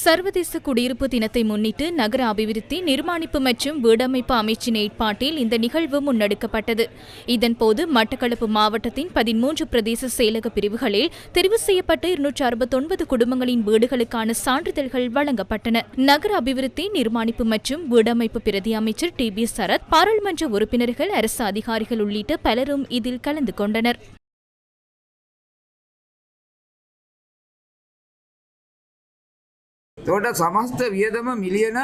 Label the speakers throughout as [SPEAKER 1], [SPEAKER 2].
[SPEAKER 1] சர்வதேச குடியிருப்பு தினத்தை முன்னிட்டு நகர அபிவிருத்தி நிர்மாணிப்பு மற்றும் வீடமைப்பு அமைச்சின் ஏற்பாட்டில் இந்த நிகழ்வு முன்னெடுக்கப்பட்டது. இதன்போது மட்டக்களப்பு மாவட்டத்தின் பதிமூன்று பிரதேச செயலக பிரிவுகளில் தெரிவு செய்யப்பட்ட இருநூற்று அறுபத்தொன்பது குடும்பங்களின் வீடுகளுக்கான சான்றிதழ்கள் வழங்கப்பட்டன. நகர அபிவிருத்தி நிர்மாணிப்பு மற்றும் வீடமைப்பு பிரதி அமைச்சர் டி. பி சரத் பாராளுமன்ற உறுப்பினர்கள் அரசு அதிகாரிகள் உள்ளிட்ட பலரும் இதில் கலந்து கொண்டனர்.
[SPEAKER 2] තොට සමස්ත වියදම මිලියන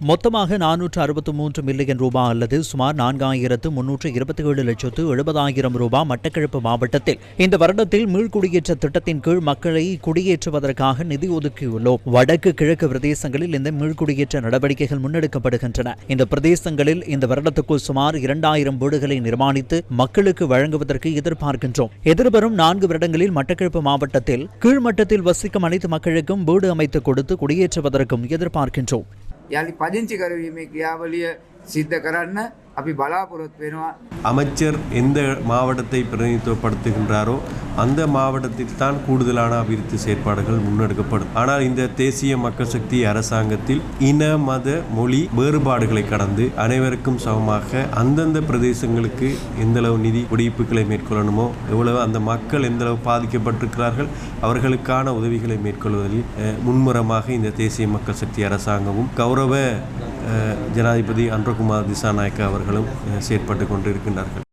[SPEAKER 3] மொத்தமாக நானூற்று அறுபத்து மூன்று மில்லியன் ரூபாய் அல்லது சுமார் நான்காயிரத்து முன்னூற்று இருபத்தி ஏழு லட்சத்து எழுபதாயிரம் ரூபாய் மட்டக்களப்பு மாவட்டத்தில். இந்த வருடத்தில் மீள்குடியேற்ற திட்டத்தின் கீழ் மக்களை குடியேற்றுவதற்காக நிதி ஒதுக்கியுள்ளோம். வடக்கு கிழக்கு பிரதேசங்களில் இந்த மீள்குடியேற்ற நடவடிக்கைகள் முன்னெடுக்கப்படுகின்றன. இந்த பிரதேசங்களில் இந்த வருடத்துக்குள் சுமார் இரண்டாயிரம் வீடுகளை நிர்மாணித்து மக்களுக்கு வழங்குவதற்கு எதிர்பார்க்கின்றோம். எதிர்வரும் நான்கு வருடங்களில் மட்டக்களப்பு மாவட்டத்தில் கீழ்மட்டத்தில் வசிக்கும் அனைத்து மக்களுக்கும் வீடு அமைத்து கொடுத்து එක්වම් ගෙදර
[SPEAKER 2] පාර්කෙන්ටෝ. යාලි පදිංචි කරවීමේ ක්‍රියාවලිය සිද්ධ කරන්න අපි බලාපොරොත් වෙනවා.
[SPEAKER 4] அமைச்சர் எந்த மாவட்டத்தை பிரதிநிதித்துவப்படுத்துகின்றாரோ அந்த மாவட்டத்தில் தான் கூடுதலான அபிவிருத்தி செயற்பாடுகள் முன்னெடுக்கப்படும் ஆனால் இந்த தேசிய மக்கள் சக்தி அரசாங்கத்தில் இன மத மொழி வேறுபாடுகளை கடந்து அனைவருக்கும் சமமாக அந்தந்த பிரதேசங்களுக்கு எந்தளவு நிதி குடியிருப்புகளை மேற்கொள்ளணுமோ எவ்வளவு அந்த மக்கள் எந்தளவு பாதிக்கப்பட்டிருக்கிறார்கள் அவர்களுக்கான உதவிகளை மேற்கொள்வதில் அஹ், முன்முறமாக இந்த தேசிய மக்கள் சக்தி அரசாங்கமும் கௌரவ அஹ், ஜனாதிபதி அன்றகுமார் திசாநாயக்க அவர்களும் செயற்பட்டு கொண்டிருக்கின்றார்கள்.